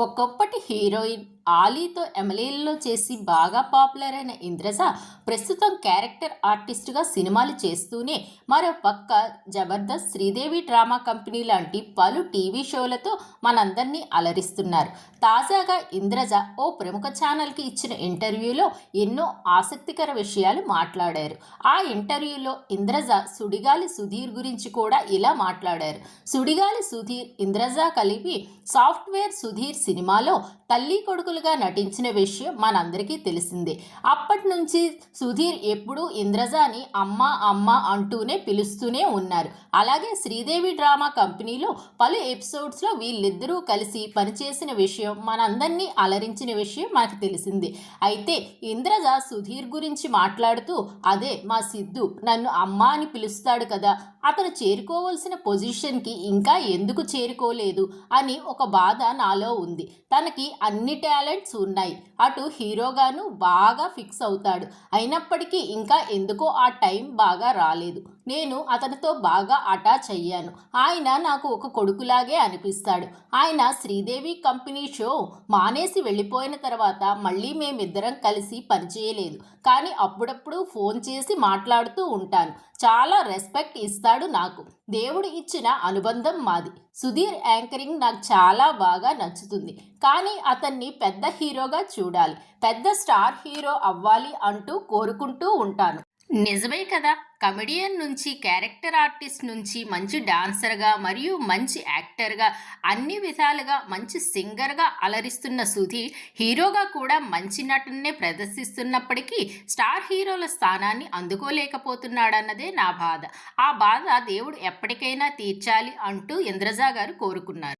ఒకప్పటి హీరోయిన్ ఆలీతో ఎమ్మెల్యేలలో చేసి బాగా పాపులర్ అయిన ఇంద్రజ ప్రస్తుతం క్యారెక్టర్ ఆర్టిస్ట్గా సినిమాలు చేస్తూనే మరో పక్క జబర్దస్త్ శ్రీదేవి డ్రామా కంపెనీ లాంటి పలు టీవీ షోలతో మనందరినీ అలరిస్తున్నారు. తాజాగా ఇంద్రజ ఓ ప్రముఖ ఛానల్కి ఇచ్చిన ఇంటర్వ్యూలో ఎన్నో ఆసక్తికర విషయాలు మాట్లాడారు. ఆ ఇంటర్వ్యూలో ఇంద్రజ సుడిగాలి సుధీర్ గురించి కూడా ఇలా మాట్లాడారు. సుడిగాలి సుధీర్ ఇంద్రజ కలిపి సాఫ్ట్వేర్ సుధీర్ సినిమాలో తల్లి కొడుకులుగా నటించిన విషయం మనందరికీ తెలిసిందే. అప్పటి నుంచి సుధీర్ ఎప్పుడూ ఇంద్రజాని అమ్మ అమ్మ అంటూనే పిలుస్తూనే ఉన్నారు. అలాగే శ్రీదేవి డ్రామా కంపెనీలో పలు ఎపిసోడ్స్లో వీళ్ళిద్దరూ కలిసి పనిచేసిన విషయం మనందరినీ అలరించిన విషయం మనకు తెలిసిందే. అయితే ఇంద్రజ సుధీర్ గురించి మాట్లాడుతూ అదే మా సిద్ధు నన్ను అమ్మ అని పిలుస్తాడు కదా అతను చేరుకోవాల్సిన పొజిషన్కి ఇంకా ఎందుకు చేరుకోలేదు? అని ఒక బాధ నాలో ఉంది. తనకి అన్ని టాలెంట్స్ ఉన్నాయి. అటు హీరోగాను బాగా ఫిక్స్ అవుతాడు. అయినప్పటికీ ఇంకా ఎందుకో ఆ టైం బాగా రాలేదు. నేను అతనితో బాగా అటాచ్ అయ్యాను ఆయన నాకు ఒక కొడుకులాగే అనిపిస్తాడు. ఆయన శ్రీదేవి కంపెనీ షో మానేసి వెళ్ళిపోయిన తర్వాత మళ్ళీ మేమిద్దరం కలిసి పనిచేయలేదు కానీ అప్పుడప్పుడు ఫోన్ చేసి మాట్లాడుతూ ఉంటాను. చాలా రెస్పెక్ట్ ఇస్తాడు నాకు. దేవుడు ఇచ్చిన అనుబంధం మాది. సుధీర్ యాంకరింగ్ నాకు చాలా బాగా నచ్చుతుంది. కానీ అతన్ని పెద్ద హీరోగా చూడాలి. పెద్ద స్టార్ హీరో అవ్వాలి అంటూ కోరుకుంటూ ఉంటాను. నిజమే కదా? కమెడియన్ నుంచి క్యారెక్టర్ ఆర్టిస్ట్ నుంచి మంచి డాన్సర్గా మరియు మంచి యాక్టర్గా అన్ని విధాలుగా మంచి సింగర్గా అలరిస్తున్న సుధీర్ హీరోగా కూడా మంచి నటననే ప్రదర్శిస్తున్నప్పటికీ స్టార్ హీరోల స్థానాన్ని అందుకోలేకపోతున్నాడన్నదే నా బాధ. ఆ బాధ దేవుడు ఎప్పటికైనా తీర్చాలి అంటూ ఇంద్రజా గారు కోరుకున్నారు.